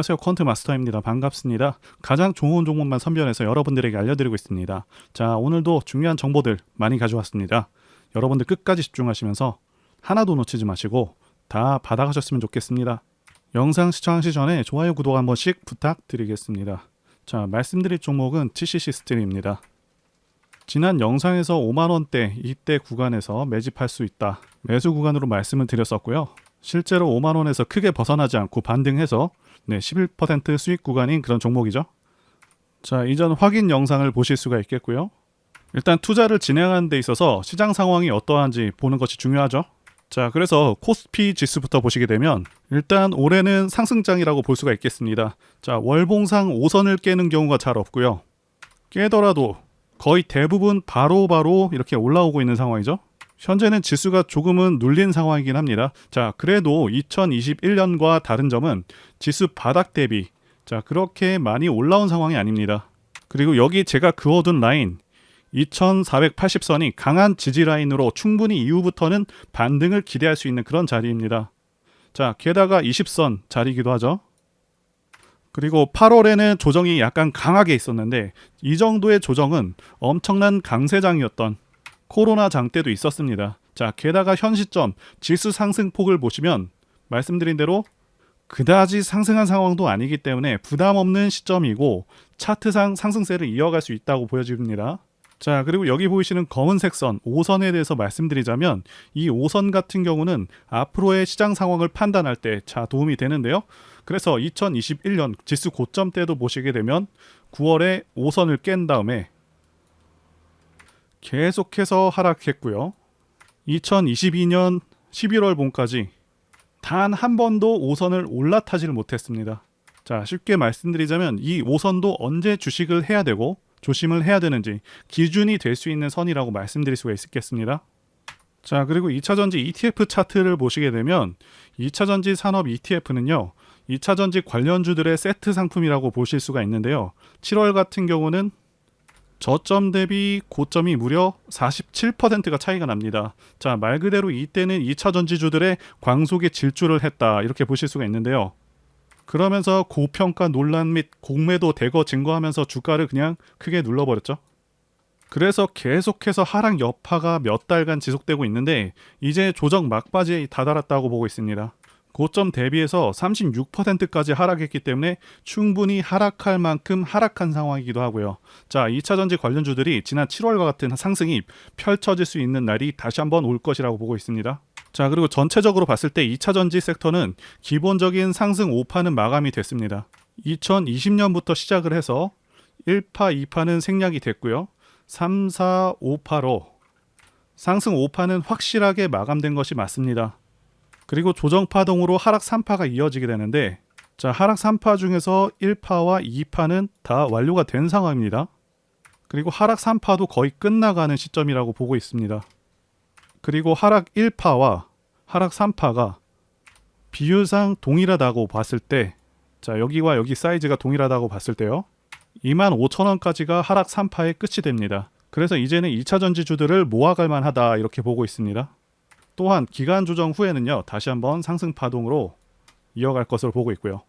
안녕하세요. 퀀트 마스터입니다. 반갑습니다. 가장 좋은 종목만 선별해서 여러분들에게 알려드리고 있습니다. 자, 오늘도 중요한 정보들 많이 가져왔습니다. 여러분들 끝까지 집중하시면서 하나도 놓치지 마시고 다 받아가셨으면 좋겠습니다. 영상 시청하시 전에 좋아요, 구독 한 번씩 부탁드리겠습니다. 자, 말씀드릴 종목은 TCC 스틸입니다. 지난 영상에서 5만원대 이때 구간에서 매집할 수 있다. 매수 구간으로 말씀을 드렸었고요. 실제로 5만원에서 크게 벗어나지 않고 반등해서 네, 11% 수익 구간인 그런 종목이죠. 자, 이전 확인 영상을 보실 수가 있겠고요. 일단 투자를 진행하는 데 있어서 시장 상황이 어떠한지 보는 것이 중요하죠. 자, 그래서 코스피 지수부터 보시게 되면 일단 올해는 상승장이라고 볼 수가 있겠습니다. 자, 월봉상 5선을 깨는 경우가 잘 없고요. 깨더라도 거의 대부분 바로바로 이렇게 올라오고 있는 상황이죠. 현재는 지수가 조금은 눌린 상황이긴 합니다. 자, 그래도 2021년과 다른 점은 지수 바닥 대비 자, 그렇게 많이 올라온 상황이 아닙니다. 그리고 여기 제가 그어둔 라인 2480선이 강한 지지 라인으로 충분히 이후부터는 반등을 기대할 수 있는 그런 자리입니다. 자, 게다가 20선 자리이기도 하죠. 그리고 8월에는 조정이 약간 강하게 있었는데 이 정도의 조정은 엄청난 강세장이었던 코로나 장 때도 있었습니다. 자, 게다가 현 시점 지수 상승폭을 보시면 말씀드린 대로 그다지 상승한 상황도 아니기 때문에 부담 없는 시점이고 차트상 상승세를 이어갈 수 있다고 보여집니다. 자, 그리고 여기 보이시는 검은색 선 5선에 대해서 말씀드리자면 이 5선 같은 경우는 앞으로의 시장 상황을 판단할 때 자 도움이 되는데요. 그래서 2021년 지수 고점 때도 보시게 되면 9월에 5선을 깬 다음에 계속해서 하락했고요. 2022년 11월 봄까지 단 한 번도 5선을 올라타지를 못했습니다. 자, 쉽게 말씀드리자면 이 5선도 언제 주식을 해야 되고 조심을 해야 되는지 기준이 될 수 있는 선이라고 말씀드릴 수가 있겠습니다. 자, 그리고 2차전지 ETF 차트를 보시게 되면 2차전지 산업 ETF는요. 2차전지 관련주들의 세트 상품이라고 보실 수가 있는데요. 7월 같은 경우는 저점 대비 고점이 무려 47%가 차이가 납니다. 자, 말 그대로 이때는 2차 전지주들의 광속에 질주를 했다. 이렇게 보실 수가 있는데요. 그러면서 고평가 논란 및 공매도 대거 증거하면서 주가를 그냥 크게 눌러버렸죠. 그래서 계속해서 하락 여파가 몇 달간 지속되고 있는데 이제 조정 막바지에 다다랐다고 보고 있습니다. 고점 대비해서 36%까지 하락했기 때문에 충분히 하락할 만큼 하락한 상황이기도 하고요. 자, 2차 전지 관련주들이 지난 7월과 같은 상승이 펼쳐질 수 있는 날이 다시 한번 올 것이라고 보고 있습니다. 자, 그리고 전체적으로 봤을 때 2차 전지 섹터는 기본적인 상승 5파는 마감이 됐습니다. 2020년부터 시작을 해서 1파, 2파는 생략이 됐고요. 3, 4, 5파로 상승 5파는 확실하게 마감된 것이 맞습니다. 그리고 조정 파동으로 하락 3파가 이어지게 되는데 자, 하락 3파 중에서 1파와 2파는 다 완료가 된 상황입니다. 그리고 하락 3파도 거의 끝나가는 시점이라고 보고 있습니다. 그리고 하락 1파와 하락 3파가 비율상 동일하다고 봤을 때 자, 여기와 여기 사이즈가 동일하다고 봤을 때요. 25,000원까지가 하락 3파의 끝이 됩니다. 그래서 이제는 2차 전지주들을 모아갈 만하다 이렇게 보고 있습니다. 또한 기간 조정 후에는요 다시 한번 상승 파동으로 이어갈 것으로 보고 있고요.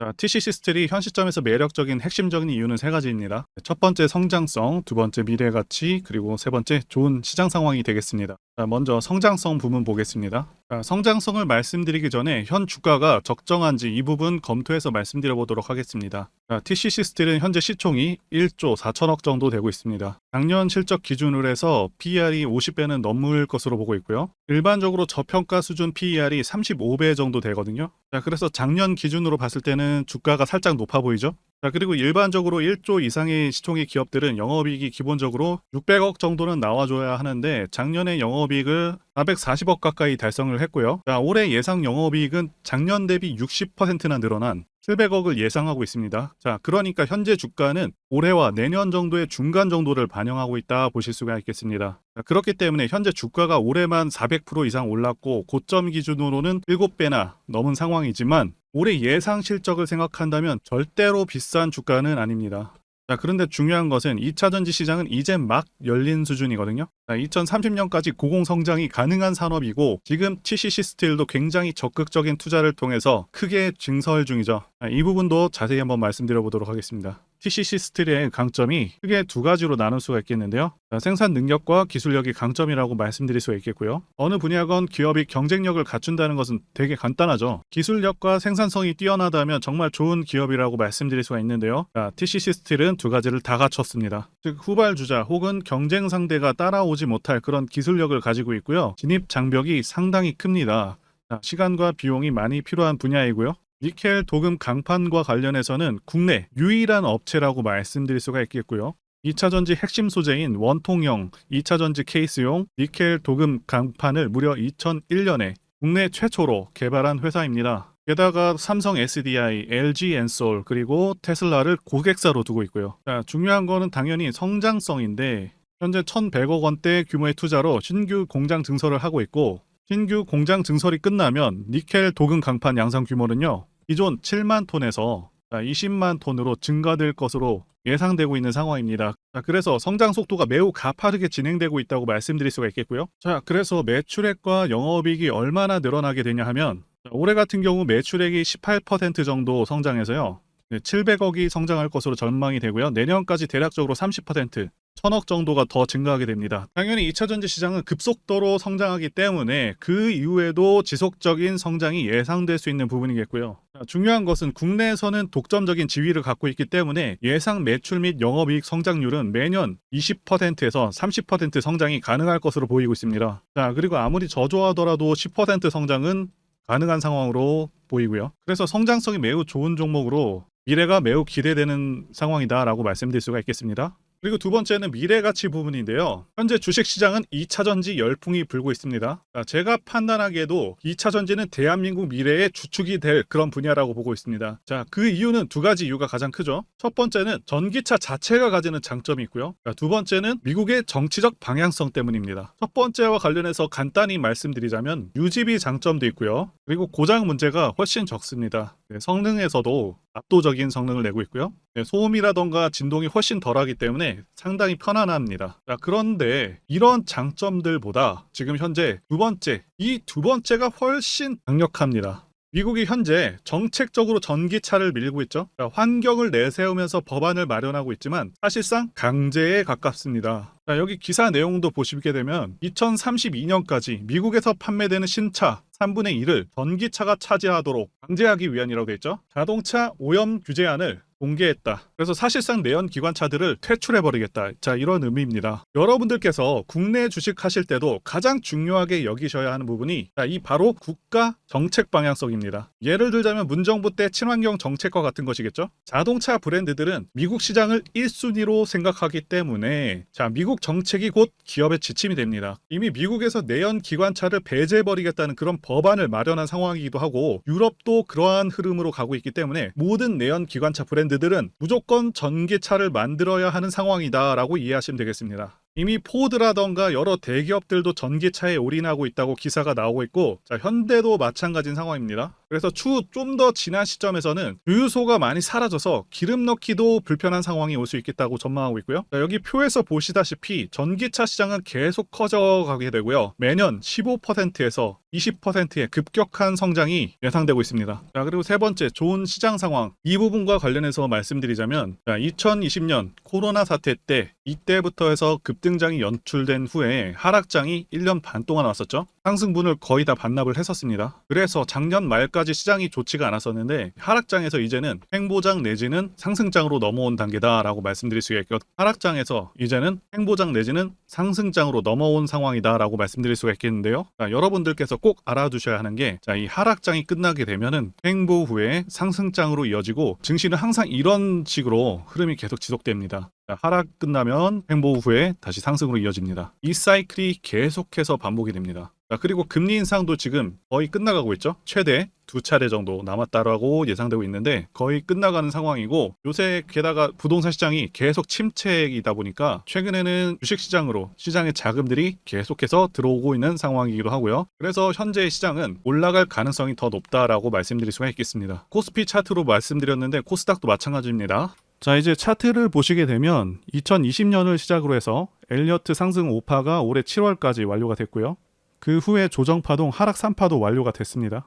자, TCC 스틸이 현 시점에서 매력적인 핵심적인 이유는 세 가지입니다. 첫 번째 성장성, 두 번째 미래 가치, 그리고 세 번째 좋은 시장 상황이 되겠습니다. 자, 먼저 성장성 부분 보겠습니다. 자, 성장성을 말씀드리기 전에 현 주가가 적정한지 이 부분 검토해서 말씀드려 보도록 하겠습니다. 자, TCC 스틸은 현재 시총이 1조 4천억 정도 되고 있습니다. 작년 실적 기준으로 해서 PER이 50배는 넘을 것으로 보고 있고요. 일반적으로 저평가 수준 PER이 35배 정도 되거든요. 자, 그래서 작년 기준으로 봤을 때는 주가가 살짝 높아 보이죠? 자, 그리고 일반적으로 1조 이상의 시총의 기업들은 영업이익이 기본적으로 600억 정도는 나와줘야 하는데 작년에 영업이익을 440억 가까이 달성을 했고요. 자, 올해 예상 영업이익은 작년 대비 60%나 늘어난 700억을 예상하고 있습니다. 자, 그러니까 현재 주가는 올해와 내년 정도의 중간 정도를 반영하고 있다 보실 수가 있겠습니다. 자, 그렇기 때문에 현재 주가가 올해만 400% 이상 올랐고 고점 기준으로는 7배나 넘은 상황이지만 올해 예상 실적을 생각한다면 절대로 비싼 주가는 아닙니다. 자, 그런데 중요한 것은 2차 전지 시장은 이제 막 열린 수준이거든요. 자, 2030년까지 고공 성장이 가능한 산업이고 지금 TCC 스틸도 굉장히 적극적인 투자를 통해서 크게 증설 중이죠. 자, 이 부분도 자세히 한번 말씀드려 보도록 하겠습니다. TCC 스틸의 강점이 크게 두 가지로 나눌 수가 있겠는데요. 자, 생산 능력과 기술력이 강점이라고 말씀드릴 수가 있겠고요. 어느 분야건 기업이 경쟁력을 갖춘다는 것은 되게 간단하죠. 기술력과 생산성이 뛰어나다면 정말 좋은 기업이라고 말씀드릴 수가 있는데요. 자, TCC 스틸은 두 가지를 다 갖췄습니다. 즉 후발주자 혹은 경쟁 상대가 따라오지 못할 그런 기술력을 가지고 있고요. 진입 장벽이 상당히 큽니다. 자, 시간과 비용이 많이 필요한 분야이고요. 니켈 도금 강판과 관련해서는 국내 유일한 업체라고 말씀드릴 수가 있겠고요. 2차 전지 핵심 소재인 원통형 2차 전지 케이스용 니켈 도금 강판을 무려 2001년에 국내 최초로 개발한 회사입니다. 게다가 삼성 SDI, LG 엔솔 그리고 테슬라를 고객사로 두고 있고요. 자, 중요한 거는 당연히 성장성인데 현재 1,100억 원대 규모의 투자로 신규 공장 증설을 하고 있고 신규 공장 증설이 끝나면 니켈 도금 강판 양산 규모는요. 기존 7만 톤에서 20만 톤으로 증가될 것으로 예상되고 있는 상황입니다. 자, 그래서 성장 속도가 매우 가파르게 진행되고 있다고 말씀드릴 수가 있겠고요. 자, 그래서 매출액과 영업이익이 얼마나 늘어나게 되냐 하면 자, 올해 같은 경우 매출액이 18% 정도 성장해서요. 700억이 성장할 것으로 전망이 되고요. 내년까지 대략적으로 30%, 천억 정도가 더 증가하게 됩니다. 당연히 2차 전지 시장은 급속도로 성장하기 때문에 그 이후에도 지속적인 성장이 예상될 수 있는 부분이겠고요. 자, 중요한 것은 국내에서는 독점적인 지위를 갖고 있기 때문에 예상 매출 및 영업이익 성장률은 매년 20%에서 30% 성장이 가능할 것으로 보이고 있습니다. 자, 그리고 아무리 저조하더라도 10% 성장은 가능한 상황으로 보이고요. 그래서 성장성이 매우 좋은 종목으로 미래가 매우 기대되는 상황이다라고 말씀드릴 수가 있겠습니다. 그리고 두 번째는 미래 가치 부분인데요. 현재 주식 시장은 2차 전지 열풍이 불고 있습니다. 자, 제가 판단하기에도 2차 전지는 대한민국 미래의 주축이 될 그런 분야라고 보고 있습니다. 자, 그 이유는 두 가지 이유가 가장 크죠. 첫 번째는 전기차 자체가 가지는 장점이 있고요. 자, 두 번째는 미국의 정치적 방향성 때문입니다. 첫 번째와 관련해서 간단히 말씀드리자면 유지비 장점도 있고요. 그리고 고장 문제가 훨씬 적습니다. 네, 성능에서도 압도적인 성능을 내고 있고요. 네, 소음이라던가 진동이 훨씬 덜하기 때문에 상당히 편안합니다. 자, 그런데 이런 장점들보다 지금 현재 두 번째, 이 두 번째가 훨씬 강력합니다. 미국이 현재 정책적으로 전기차를 밀고 있죠. 자, 환경을 내세우면서 법안을 마련하고 있지만 사실상 강제에 가깝습니다. 자, 여기 기사 내용도 보시게 되면 2032년까지 미국에서 판매되는 신차 3분의 1을 전기차가 차지하도록 강제하기 위한이라고 돼 있죠. 자동차 오염 규제안을 공개했다. 그래서 사실상 내연 기관차들을 퇴출해버리겠다. 자, 이런 의미입니다. 여러분들께서 국내 주식 하실 때도 가장 중요하게 여기셔야 하는 부분이 자, 이 바로 국가 정책 방향성입니다. 예를 들자면 문정부 때 친환경 정책과 같은 것이겠죠. 자동차 브랜드들은 미국 시장을 1순위로 생각하기 때문에 자, 미국 정책이 곧 기업의 지침이 됩니다. 이미 미국에서 내연 기관차를 배제해버리겠다는 그런 법안을 마련한 상황이기도 하고 유럽도 그러한 흐름으로 가고 있기 때문에 모든 내연 기관차 브랜드들은 무조건 전기차를 만들어야 하는 상황이다라고 이해하시면 되겠습니다. 이미 포드라던가 여러 대기업들도 전기차에 올인하고 있다고 기사가 나오고 있고 자, 현대도 마찬가지인 상황입니다. 그래서 추후 좀 더 지난 시점에서는 주유소가 많이 사라져서 기름 넣기도 불편한 상황이 올 수 있겠다고 전망하고 있고요. 자, 여기 표에서 보시다시피 전기차 시장은 계속 커져가게 되고요. 매년 15%에서 20%의 급격한 성장이 예상되고 있습니다. 자, 그리고 세 번째 좋은 시장 상황 이 부분과 관련해서 말씀드리자면 자, 2020년 코로나 사태 때 이때부터 해서 급등 장이 연출된 후에 하락장이 1년 반 동안 왔었죠. 상승분을 거의 다 반납을 했었습니다. 그래서 작년 말까지 시장이 좋지가 않았었는데 하락장에서 이제는 횡보장 내지는 상승장으로 넘어온 단계다라고 말씀드릴 수가 있고 하락장에서 이제는 횡보장 내지는 상승장으로 넘어온 상황이다라고 말씀드릴 수가 있겠는데요. 자, 여러분들께서 꼭 알아두셔야 하는 게 자, 이 하락장이 끝나게 되면은 횡보 후에 상승장으로 이어지고 증시는 항상 이런 식으로 흐름이 계속 지속됩니다. 자, 하락 끝나면 횡보 후에 다시 상승으로 이어집니다. 이 사이클이 계속해서 반복이 됩니다. 자, 그리고 금리 인상도 지금 거의 끝나가고 있죠. 최대 두 차례 정도 남았다라고 예상되고 있는데 거의 끝나가는 상황이고 요새 게다가 부동산 시장이 계속 침체이다 보니까 최근에는 주식 시장으로 시장의 자금들이 계속해서 들어오고 있는 상황이기도 하고요. 그래서 현재 시장은 올라갈 가능성이 더 높다라고 말씀드릴 수가 있겠습니다. 코스피 차트로 말씀드렸는데 코스닥도 마찬가지입니다. 자, 이제 차트를 보시게 되면 2020년을 시작으로 해서 엘리어트 상승 5파가 올해 7월까지 완료가 됐고요. 그 후에 조정 파동 하락 3파도 완료가 됐습니다.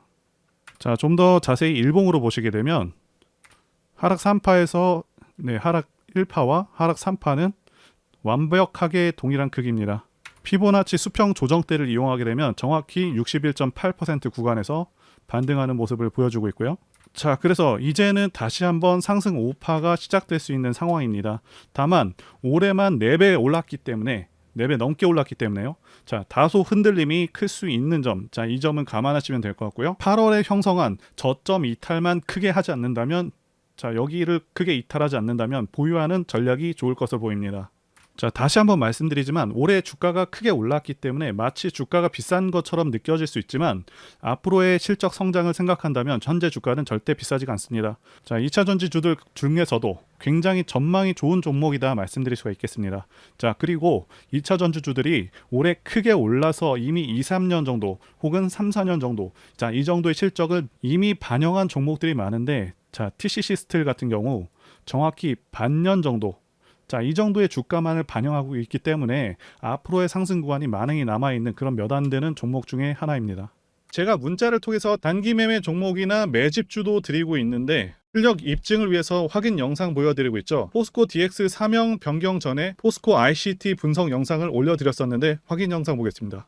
자, 좀 더 자세히 일봉으로 보시게 되면 하락 3파에서 네, 하락 1파와 하락 3파는 완벽하게 동일한 크기입니다. 피보나치 수평 조정대를 이용하게 되면 정확히 61.8% 구간에서 반등하는 모습을 보여주고 있고요. 자, 그래서 이제는 다시 한번 상승 5파가 시작될 수 있는 상황입니다. 다만 올해만 4배 올랐기 때문에 4배 넘게 올랐기 때문에요. 자, 다소 흔들림이 클 수 있는 점. 자, 이 점은 감안하시면 될 것 같고요. 8월에 형성한 저점 이탈만 크게 하지 않는다면 자, 여기를 크게 이탈하지 않는다면 보유하는 전략이 좋을 것으로 보입니다. 자, 다시 한번 말씀드리지만 올해 주가가 크게 올랐기 때문에 마치 주가가 비싼 것처럼 느껴질 수 있지만 앞으로의 실적 성장을 생각한다면 현재 주가는 절대 비싸지가 않습니다. 자, 2차 전지주들 중에서도 굉장히 전망이 좋은 종목이다 말씀드릴 수가 있겠습니다. 자, 그리고 2차 전지주들이 올해 크게 올라서 이미 2, 3년 정도 혹은 3, 4년 정도 자, 이 정도의 실적을 이미 반영한 종목들이 많은데 자, TCC 스틸 같은 경우 정확히 반년 정도 자, 이 정도의 주가만을 반영하고 있기 때문에 앞으로의 상승 구간이 많이 남아 있는 그런 몇 안 되는 종목 중에 하나입니다. 제가 문자를 통해서 단기 매매 종목이나 매집주도 드리고 있는데 실력 입증을 위해서 확인 영상 보여드리고 있죠. 포스코 DX 사명 변경 전에 포스코 ICT 분석 영상을 올려드렸었는데 확인 영상 보겠습니다.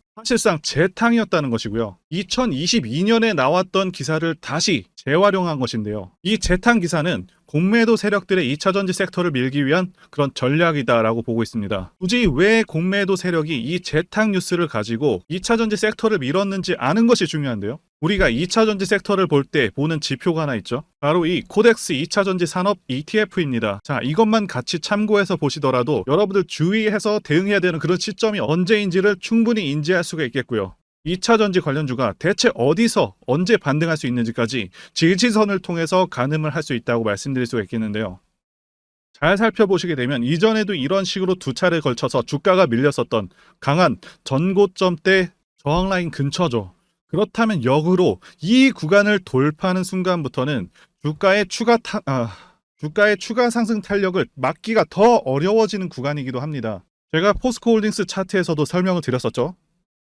사실상 재탕이었다는 것이고요. 2022년에 나왔던 기사를 다시 재활용한 것인데요. 이 재탕 기사는 공매도 세력들의 2차 전지 섹터를 밀기 위한 그런 전략이다라고 보고 있습니다. 굳이 왜 공매도 세력이 이 재탕 뉴스를 가지고 2차 전지 섹터를 밀었는지 아는 것이 중요한데요. 우리가 2차 전지 섹터를 볼 때 보는 지표가 하나 있죠. 바로 이 코덱스 2차 전지 산업 ETF입니다. 자, 이것만 같이 참고해서 보시더라도 여러분들 주의해서 대응해야 되는 그런 시점이 언제인지를 충분히 인지할 수가 있겠고요. 2차 전지 관련주가 대체 어디서 언제 반등할 수 있는지까지 지지선을 통해서 가늠을 할 수 있다고 말씀드릴 수가 있겠는데요. 잘 살펴보시게 되면 이전에도 이런 식으로 두 차례 걸쳐서 주가가 밀렸었던 강한 전고점대 저항 라인 근처죠. 그렇다면 역으로 이 구간을 돌파하는 순간부터는 주가의 추가 타, 아, 주가의 추가 상승 탄력을 막기가 더 어려워지는 구간이기도 합니다. 제가 포스코홀딩스 차트에서도 설명을 드렸었죠.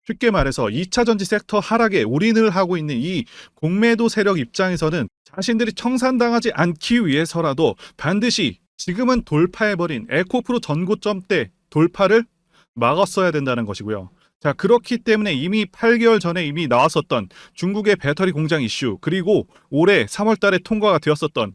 쉽게 말해서 2차 전지 섹터 하락에 올인을 하고 있는 이 공매도 세력 입장에서는 자신들이 청산당하지 않기 위해서라도 반드시 지금은 돌파해버린 에코프로 전고점대 돌파를 막았어야 된다는 것이고요. 자, 그렇기 때문에 이미 8개월 전에 이미 나왔었던 중국의 배터리 공장 이슈, 그리고 올해 3월 달에 통과가 되었었던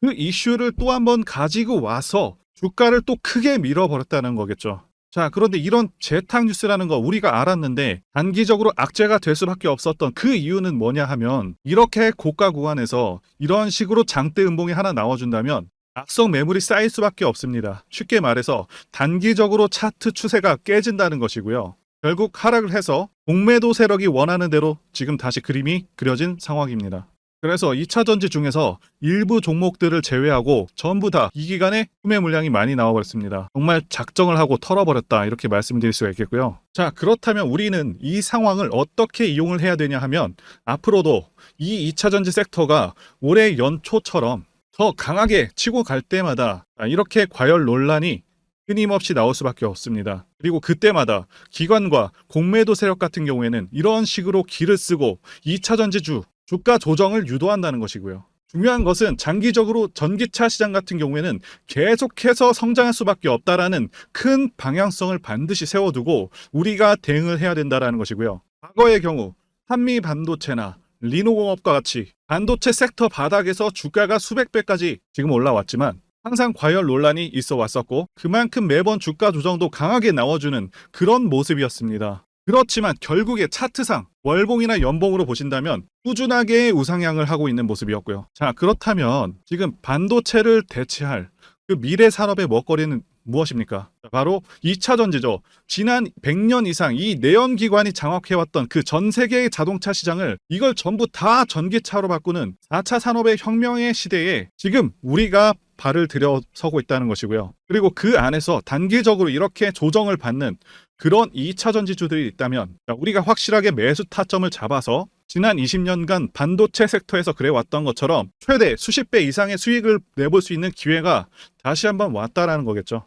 그 이슈를 또 한번 가지고 와서 주가를 또 크게 밀어버렸다는 거겠죠. 자, 그런데 이런 재탕 뉴스라는 거 우리가 알았는데 단기적으로 악재가 될 수밖에 없었던 그 이유는 뭐냐 하면 이렇게 고가 구간에서 이런 식으로 장대 음봉이 하나 나와준다면 악성 매물이 쌓일 수밖에 없습니다. 쉽게 말해서 단기적으로 차트 추세가 깨진다는 것이고요. 결국 하락을 해서 공매도 세력이 원하는 대로 지금 다시 그림이 그려진 상황입니다. 그래서 2차 전지 중에서 일부 종목들을 제외하고 전부 다 이 기간에 구매 물량이 많이 나와버렸습니다. 정말 작정을 하고 털어버렸다 이렇게 말씀드릴 수가 있겠고요. 자 그렇다면 우리는 이 상황을 어떻게 이용을 해야 되냐 하면 앞으로도 이 2차 전지 섹터가 올해 연초처럼 더 강하게 치고 갈 때마다 이렇게 과열 논란이 끊임없이 나올 수밖에 없습니다. 그리고 그때마다 기관과 공매도 세력 같은 경우에는 이런 식으로 길을 쓰고 2차 전지주 주가 조정을 유도한다는 것이고요. 중요한 것은 장기적으로 전기차 시장 같은 경우에는 계속해서 성장할 수밖에 없다라는 큰 방향성을 반드시 세워두고 우리가 대응을 해야 된다라는 것이고요. 과거의 경우 한미 반도체나 리노공업과 같이 반도체 섹터 바닥에서 주가가 수백 배까지 지금 올라왔지만 항상 과열 논란이 있어 왔었고 그만큼 매번 주가 조정도 강하게 나와주는 그런 모습이었습니다. 그렇지만 결국에 차트상 월봉이나 연봉으로 보신다면 꾸준하게 우상향을 하고 있는 모습이었고요. 자, 그렇다면 지금 반도체를 대체할 그 미래 산업의 먹거리는 무엇입니까? 바로 2차 전지죠. 지난 100년 이상 이 내연기관이 장악해왔던 그 전 세계의 자동차 시장을 이걸 전부 다 전기차로 바꾸는 4차 산업의 혁명의 시대에 지금 우리가 발을 들여서고 있다는 것이고요. 그리고 그 안에서 단기적으로 이렇게 조정을 받는 그런 2차 전지주들이 있다면 우리가 확실하게 매수 타점을 잡아서 지난 20년간 반도체 섹터에서 그래왔던 것처럼 최대 수십 배 이상의 수익을 내볼 수 있는 기회가 다시 한번 왔다라는 거겠죠.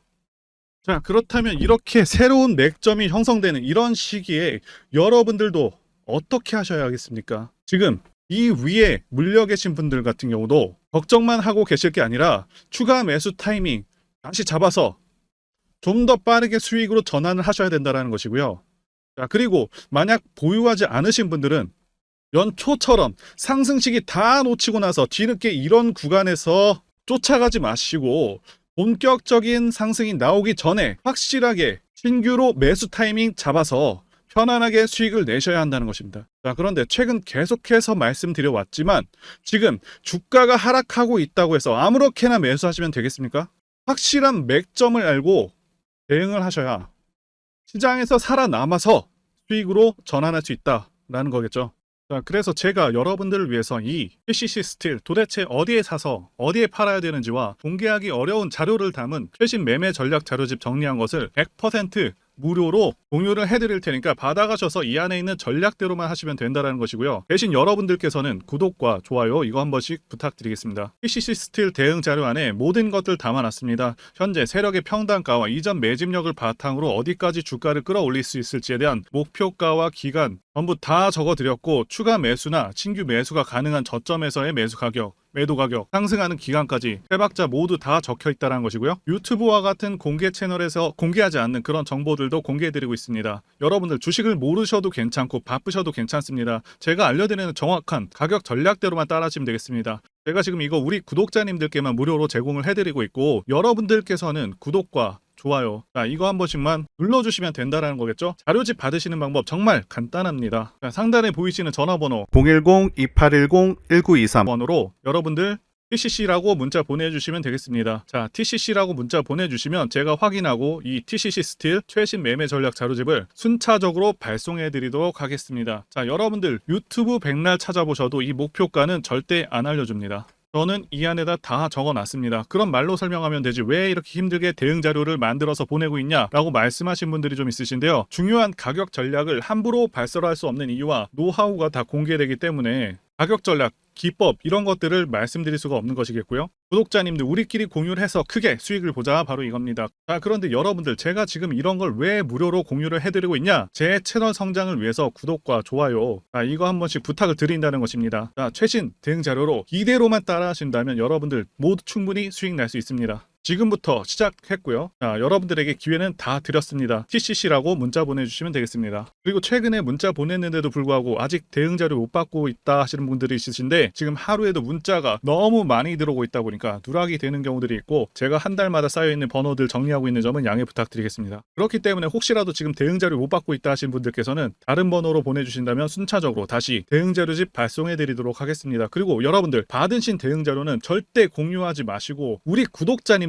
자, 그렇다면 이렇게 새로운 맥점이 형성되는 이런 시기에 여러분들도 어떻게 하셔야 하겠습니까? 지금 이 위에 물려 계신 분들 같은 경우도 걱정만 하고 계실 게 아니라 추가 매수 타이밍 다시 잡아서 좀 더 빠르게 수익으로 전환을 하셔야 된다는 것이고요. 자, 그리고 만약 보유하지 않으신 분들은 연초처럼 상승시기 다 놓치고 나서 뒤늦게 이런 구간에서 쫓아가지 마시고 본격적인 상승이 나오기 전에 확실하게 신규로 매수 타이밍 잡아서 편안하게 수익을 내셔야 한다는 것입니다. 자, 그런데 최근 계속해서 말씀드려 왔지만 지금 주가가 하락하고 있다고 해서 아무렇게나 매수하시면 되겠습니까? 확실한 맥점을 알고 대응을 하셔야 시장에서 살아남아서 수익으로 전환할 수 있다라는 거겠죠. 자, 그래서 제가 여러분들을 위해서 이 PCC 스틸 도대체 어디에 사서 어디에 팔아야 되는지와 공개하기 어려운 자료를 담은 최신 매매 전략 자료집 정리한 것을 100% 무료로 공유를 해드릴 테니까 받아가셔서 이 안에 있는 전략대로만 하시면 된다는 것이고요. 대신 여러분들께서는 구독과 좋아요 이거 한 번씩 부탁드리겠습니다. PCC 스틸 대응 자료 안에 모든 것들 담아놨습니다. 현재 세력의 평단가와 이전 매집력을 바탕으로 어디까지 주가를 끌어올릴 수 있을지에 대한 목표가와 기간 전부 다 적어드렸고 추가 매수나 신규 매수가 가능한 저점에서의 매수 가격 매도 가격, 상승하는 기간까지 세 박자 모두 다 적혀 있다는 것이고요. 유튜브와 같은 공개 채널에서 공개하지 않는 그런 정보들도 공개해드리고 있습니다. 여러분들 주식을 모르셔도 괜찮고 바쁘셔도 괜찮습니다. 제가 알려드리는 정확한 가격 전략대로만 따라하시면 되겠습니다. 제가 지금 이거 우리 구독자님들께만 무료로 제공을 해드리고 있고 여러분들께서는 구독과 좋아요. 자, 이거 한 번씩만 눌러주시면 된다는 거겠죠? 자료집 받으시는 방법 정말 간단합니다. 자, 상단에 보이시는 전화번호 010-2810-1923번으로 여러분들 TCC라고 문자 보내주시면 되겠습니다. 자, TCC라고 문자 보내주시면 제가 확인하고 이 TCC 스틸 최신 매매 전략 자료집을 순차적으로 발송해 드리도록 하겠습니다. 자, 여러분들 유튜브 백날 찾아보셔도 이 목표가는 절대 안 알려줍니다. 저는 이 안에다 다 적어놨습니다. 그런 말로 설명하면 되지 왜 이렇게 힘들게 대응 자료를 만들어서 보내고 있냐라고 말씀하신 분들이 좀 있으신데요. 중요한 가격 전략을 함부로 발설할 수 없는 이유와 노하우가 다 공개되기 때문에 가격 전략, 기법 이런 것들을 말씀드릴 수가 없는 것이겠고요. 구독자님들 우리끼리 공유를 해서 크게 수익을 보자 바로 이겁니다. 자 그런데 여러분들 제가 지금 이런 걸 왜 무료로 공유를 해드리고 있냐? 제 채널 성장을 위해서 구독과 좋아요 자, 이거 한 번씩 부탁을 드린다는 것입니다. 자 최신 대응 자료로 이대로만 따라하신다면 여러분들 모두 충분히 수익 날 수 있습니다. 지금부터 시작했고요. 자, 여러분들에게 기회는 다 드렸습니다. TCC라고 문자 보내주시면 되겠습니다. 그리고 최근에 문자 보냈는데도 불구하고 아직 대응 자료 못 받고 있다 하시는 분들이 있으신데 지금 하루에도 문자가 너무 많이 들어오고 있다 보니까 누락이 되는 경우들이 있고 제가 한 달마다 쌓여 있는 번호들 정리하고 있는 점은 양해 부탁드리겠습니다. 그렇기 때문에 혹시라도 지금 대응 자료 못 받고 있다 하시는 분들께서는 다른 번호로 보내주신다면 순차적으로 다시 대응 자료집 발송해 드리도록 하겠습니다. 그리고 여러분들 받으신 대응 자료는 절대 공유하지 마시고 우리 구독자님